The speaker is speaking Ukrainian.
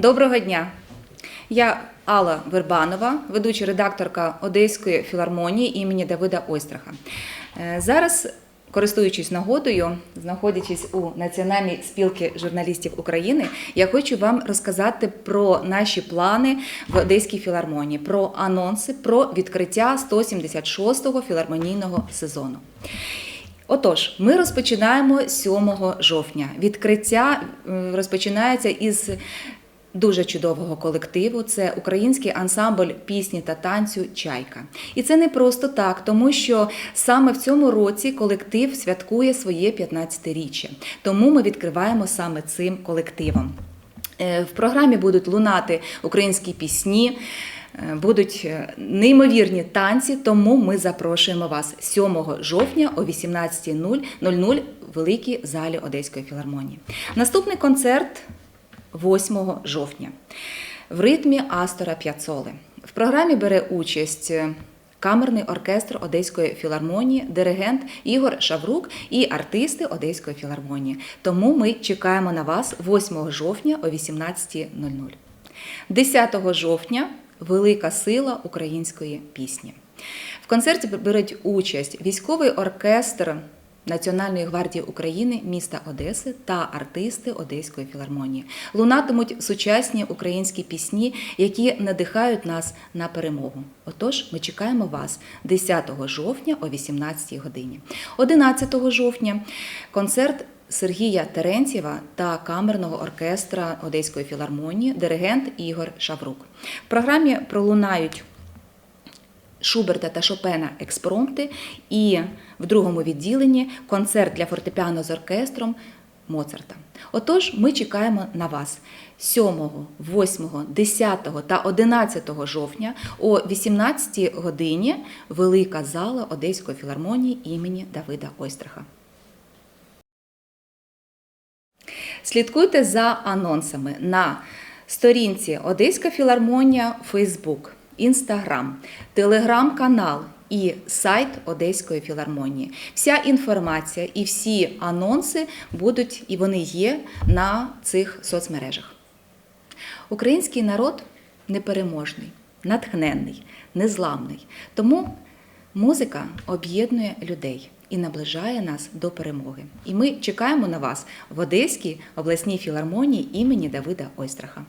Доброго дня! Я Алла Вербанова, ведуча редакторка Одеської філармонії імені Давида Ойстраха. Е, Зараз, користуючись нагодою, знаходячись у Національній спілці журналістів України, я хочу вам розказати про наші плани в Одеській філармонії, про анонси, про відкриття 176-го філармонійного сезону. Отож, ми розпочинаємо 7 жовтня. Відкриття розпочинається із дуже чудового колективу. Це український ансамбль пісні та танцю Чайка. І це не просто так, тому що саме в цьому році колектив святкує своє 15-річчя. Тому ми відкриваємо саме цим колективом. Е, В програмі будуть лунати українські пісні. е, Будуть е, неймовірні танці, тому ми запрошуємо вас 7 жовтня о 18.00 в великій залі Одеської філармонії. Наступний концерт 8 жовтня в ритмі Астора П'яцоли. В програмі бере участь е, камерний оркестр Одеської філармонії, диригент Ігор Шаврук і артисти Одеської філармонії. Тому ми чекаємо на вас 8 жовтня о 18.00. 10 жовтня велика сила української пісні. В концерті беруть участь військовий оркестр Національної гвардії України міста Одеси та артисти Одеської філармонії. Лунатимуть сучасні українські пісні, які надихають нас на перемогу. Отож, ми чекаємо вас 10 жовтня о 18 годині. 11 жовтня концерт Сергія Терентьєва та камерного оркестра Одеської філармонії, диригент Ігор Шаврук. В програмі пролунають Шуберта та Шопена експромти і в другому відділенні концерт для фортепіано з оркестром Моцарта. Отож, ми чекаємо на вас 7, 8, 10 та 11 жовтня о 18 годині велика зала Одеської філармонії імені Давида Ойстраха. Слідкуйте за анонсами на сторінці Одеська філармонія Фейсбук, Інстаграм, Телеграм-канал і сайт Одеської філармонії. Вся інформація і всі анонси будуть і вони є на цих соцмережах. Український народ непереможний, натхненний, незламний. Тому музика об'єднує людей і наближає нас до перемоги. І ми чекаємо на вас в Одеській обласній філармонії імені Давида Ойстраха.